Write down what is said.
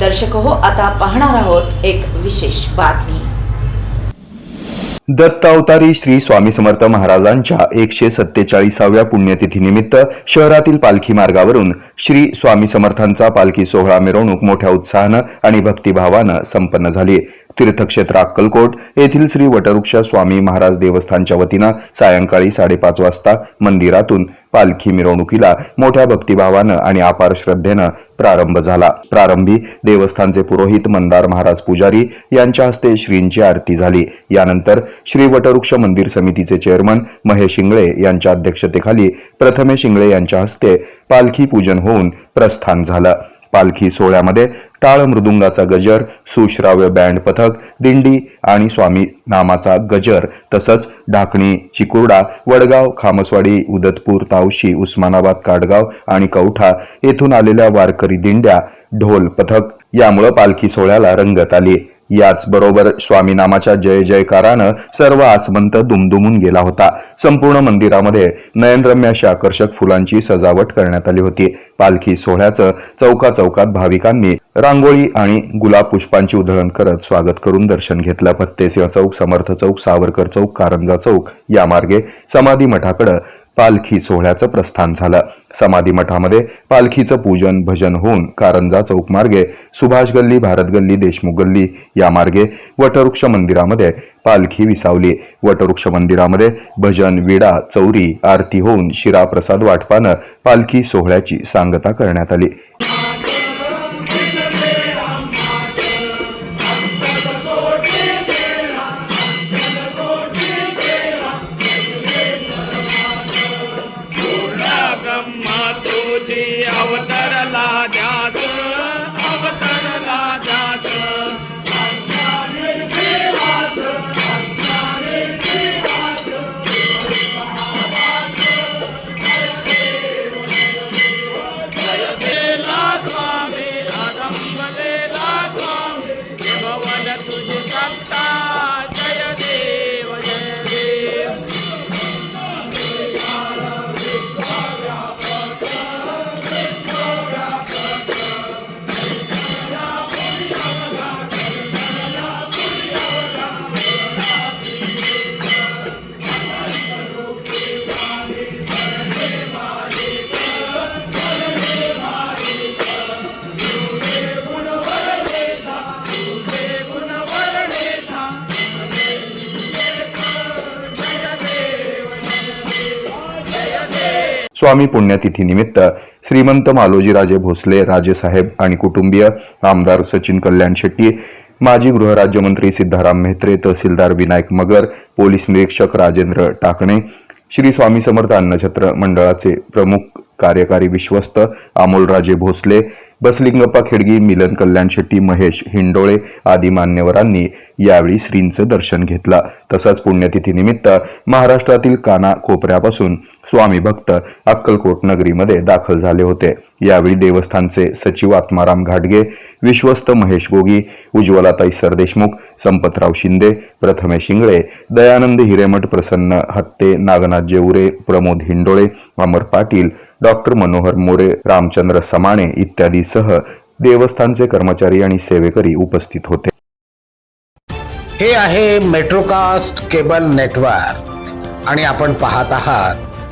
दर्शक हो आता पाहणार आहोत एक विशेष बातमी. दत्त अवतारी श्री स्वामी समर्थ महाराजांच्या एकशे सत्तेचाळीसाव्या पुण्यतिथीनिमित्त शहरातील पालखी मार्गावरून श्री स्वामी समर्थांचा पालखी सोहळा मिरवणूक मोठ्या उत्साहानं आणि भक्तिभावानं संपन्न झाली. तीर्थक्षेत्र अक्कलकोट येथील श्री वटवृक्ष स्वामी महाराज देवस्थानच्या वतीनं सायंकाळी साडेपाच वाजता मंदिरातून पालखी मिरवणुकीला मोठ्या भक्तिभावानं आणि अपार श्रद्धेनं प्रारंभ झाला. प्रारंभी देवस्थानचे पुरोहित मंदार महाराज पुजारी यांच्या हस्ते श्रींची आरती झाली. यानंतर श्री वटवृक्ष मंदिर समितीचे चेअरमन महेश शिंगळे यांच्या अध्यक्षतेखाली प्रथमे शिंगळे यांच्या हस्ते पालखी पूजन होऊन प्रस्थान झालं. पालखी सोहळ्यामध्ये टाळ मृदुंगाचा गजर सुश्राव्य बँड पथक दिंडी आणि स्वामी नामाचा गजर तसंच ढाकणी चिकुर्डा वडगाव खामसवाडी उदतपूर तावशी उस्मानाबाद काडगाव आणि कवठा येथून आलेल्या वारकरी दिंड्या ढोल पथक यामुळं पालखी सोहळ्याला रंगत आली. याच बरोबर जय जयकारानं सर्व आसमंत दुमदुमून गेला होता. संपूर्ण मंदिरामध्ये नयनरम्य अशी आकर्षक फुलांची सजावट करण्यात आली होती. पालखी सोहळ्याचं चौका चौकात भाविकांनी रांगोळी आणि गुलाब पुष्पांची उधळण करत स्वागत करून दर्शन घेतलं. फत्तेसिंह चौक समर्थ चौक सावरकर चौक कारंजा चौक या मार्गे समाधी मठाकडे पालखी सोहळ्याचं प्रस्थान झालं. समाधी मठामध्ये पालखीचं पूजन भजन होऊन कारंजा चौक मार्गे सुभाष गल्ली भारत गल्ली देशमुख गल्ली या मार्गे वटवृक्ष मंदिरामध्ये पालखी विसावली. वटवृक्ष मंदिरामध्ये भजन विडा चौरी आरती होऊन शिराप्रसाद वाटपानं पालखी सोहळ्याची सांगता करण्यात आली. स्वामी पुण्यतिथीनिमित्त श्रीमंत मालोजीराजे भोसले राजेसाहेब आणि कुटुंबीय आमदार सचिन कल्याण शेट्टी माजी गृहराज्यमंत्री सिद्धाराम म्हेत्रे तहसीलदार विनायक मगर पोलीस निरीक्षक राजेंद्र टाकणे श्री स्वामी समर्थ अन्नछत्र मंडळाचे प्रमुख कार्यकारी विश्वस्त अमोलराजे भोसले बसलिंगप्पा खेडगी मिलन कल्याण शेट्टी महेश हिंडोळे आदी मान्यवरांनी यावेळी श्रींचं दर्शन घेतलं. तसंच पुण्यतिथीनिमित्त महाराष्ट्रातील काना कोपऱ्यापासून स्वामी भक्त अक्कलकोट नगरीमध्ये दाखल झाले होते. यावेळी देवस्थानचे सचिव आत्माराम घाटगे विश्वस्त महेश गोगी उज्ज्वलाताई सरदेशमुख संपतराव शिंदे प्रथमेश इंगळे दयानंद हिरेमठ प्रसन्न हत्ते नागनाथ जेवरे प्रमोद हिंडोळे अमर पाटील डॉक्टर मनोहर मोरे रामचंद्र समाणे इत्यादीसह देवस्थानचे कर्मचारी आणि सेवेकरी उपस्थित होते. हे आहे मेट्रोकास्ट केबल नेटवर्क आणि आपण पाहत आहात